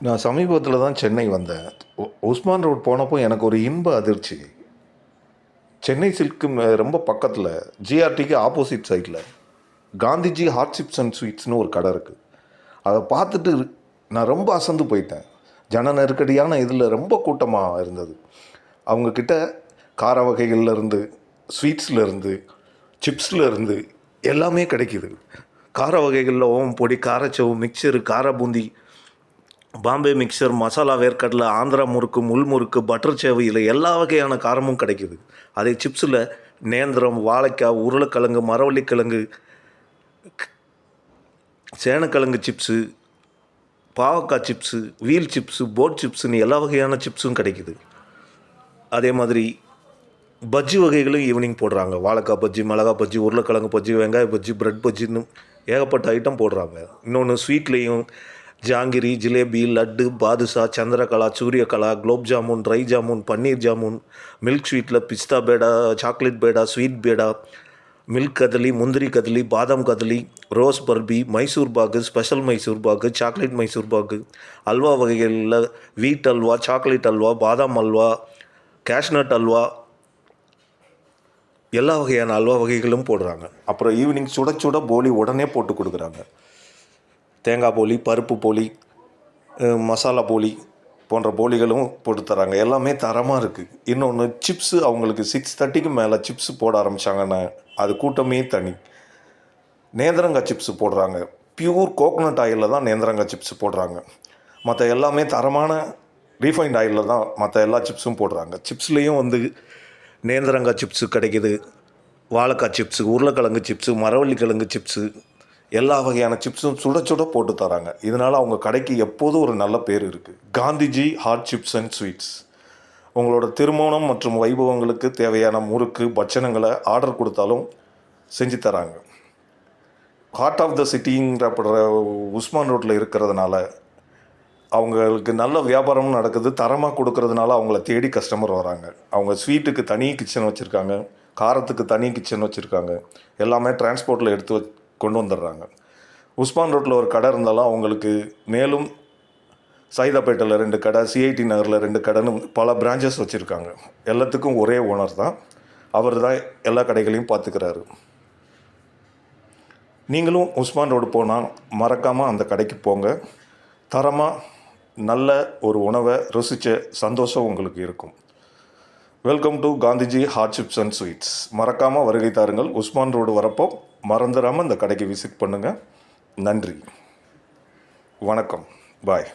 நான் சமீபத்தில் தான் சென்னை வந்தேன். உஸ்மான் ரோட் போனப்போ எனக்கு ஒரு இன்ப அதிர்ச்சி. சென்னை சில்க்கு ரொம்ப பக்கத்தில் ஜிஆர்டிக்கு ஆப்போசிட் சைடில் காந்திஜி ஹாட் சிப்ஸ் அண்ட் ஸ்வீட்ஸ்னு ஒரு கடை இருக்குது அதை பார்த்துட்டு நான் ரொம்ப அசந்து போயிட்டேன். ஜன நெருக்கடியான இதில் ரொம்ப கூட்டமாக இருந்தது. அவங்கக்கிட்ட கார வகைகள்லேருந்து இருந்து ஸ்வீட்ஸில் இருந்து எல்லாமே கிடைக்கிது. கார வகைகளில் ஓமம் பொடி காரச்சவு மிக்சரு கார பூந்தி பாம்பே மிக்சர் மசாலா வேர்க்கடலை ஆந்திரா முறுக்கு முள் முறுக்கு பட்டர் சேவையில் எல்லா வகையான காரமும் கிடைக்குது. அதே சிப்ஸில் நேந்திரம் வாழைக்காய் உருளைக்கிழங்கு மரவள்ளிக்கிழங்கு சேனக்கிழங்கு சிப்ஸு பாவக்காய் சிப்ஸு வீல் சிப்ஸு போட் சிப்ஸுன்னு எல்லா வகையான சிப்ஸும் கிடைக்குது. அதே மாதிரி பஜ்ஜி வகைகளும் ஈவினிங் போடுறாங்க. வாழைக்காய் பஜ்ஜி மிளகா பஜ்ஜி உருளைக்கிழங்கு பஜ்ஜி வெங்காய பஜ்ஜி ப்ரெட் பஜ்ஜின்னு ஏகப்பட்ட ஐட்டம் போடுறாங்க. இன்னொன்று ஸ்வீட்லேயும் ஜாங்கிரி ஜிலேபி லட்டு பாதுஷா சந்திரகலா சூரியகலா குலோப் ஜாமுன் ட்ரை ஜாமுன் பன்னீர் ஜாமுன் மில்க் ஸ்வீட்டில் பிஸ்தா பேடா சாக்லேட் பேடா ஸ்வீட் பேடா மில்க் கதலி முந்திரி கதலி பாதாம் கதலி rose barfi Mysore pak special Mysore pak chocolate Mysore pak halwa வகைகளில் வீட் அல்வா சாக்லேட் அல்வா பாதாம் அல்வா கேஷ்நட் அல்வா எல்லா வகையான அல்வா வகைகளும் போடுறாங்க. அப்புறம் ஈவினிங் சுட சுட போலி உடனே போட்டு கொடுக்குறாங்க. தேங்காய் போலி பருப்பு போலி மசாலா போலி போன்ற போலிகளும் போட்டு தராங்க எல்லாமே தரமாக இருக்குது இன்னொன்று சிப்ஸு அவங்களுக்கு சிக்ஸ் தேர்ட்டிக்கு மேலே சிப்ஸ் போட ஆரம்பித்தாங்கன்னா அது கூட்டமே தனி. நேந்திரங்காய் சிப்ஸ் போடுறாங்க. பியூர் கோகோனட் ஆயிலில் தான் நேந்திரங்காய் சிப்ஸ் போடுறாங்க. மற்ற எல்லாமே தரமான ரீஃபைண்ட் ஆயிலில் தான் மற்ற எல்லா சிப்ஸும் போடுறாங்க. சிப்ஸ்லேயும் வந்து நேந்திரங்காய் சிப்ஸு கிடைக்கிது. வாழைக்காய் சிப்ஸு உருளைக்கிழங்கு சிப்ஸு மரவள்ளி கிழங்கு சிப்ஸு எல்லா வகையான சிப்ஸும் சுட சுட போட்டு தராங்க. இதனால் அவங்க கடைக்கு எப்போதும் ஒரு நல்ல பேர் இருக்குது Gandhiji hot chips and sweets உங்களோட திருமணம் மற்றும் வைபவங்களுக்கு தேவையான முறுக்கு பட்சணங்களை ஆர்டர் கொடுத்தாலும் செஞ்சு தராங்க. ஹார்ட் ஆஃப் த சிட்டிங்கிறப்படுற உஸ்மான் ரோட்டில் இருக்கிறதுனால அவங்களுக்கு நல்ல வியாபாரமும் நடக்குது. தரமாக கொடுக்கறதுனால அவங்கள தேடி கஸ்டமர் வராங்க. அவங்க ஸ்வீட்டுக்கு தனி கிச்சன் வச்சுருக்காங்க. காரத்துக்கு தனி கிச்சன் வச்சுருக்காங்க. எல்லாமே டிரான்ஸ்போர்ட்டில் எடுத்து கொண்டு வந்துடுறாங்க. உஸ்மான் ரோட்டில் ஒரு கடை இருந்தாலும் அவங்களுக்கு மேலும் சைதாப்பேட்டையில் ரெண்டு கடை சிஐடி நகரில் ரெண்டு கடைன்னு பல பிரான்ச்சஸ் வச்சுருக்காங்க. எல்லாத்துக்கும் ஒரே ஓனர் தான். அவர் தான் எல்லா கடைகளையும் பார்த்துக்கிறாரு. நீங்களும் உஸ்மான் ரோடு போனால் மறக்காமல் அந்த கடைக்கு போங்க. தரமாக நல்ல ஒரு உணவை ருசித்த சந்தோஷம் உங்களுக்கு இருக்கும். Welcome to Gandhiji hot chips chips and sweets மறக்காமல் வருகை தாருங்கள். உஸ்மான் ரோடு வரப்போ மறந்துடாமல் இந்த கடைக்கு விசிட் பண்ணுங்கள் நன்றி. வணக்கம். பாய்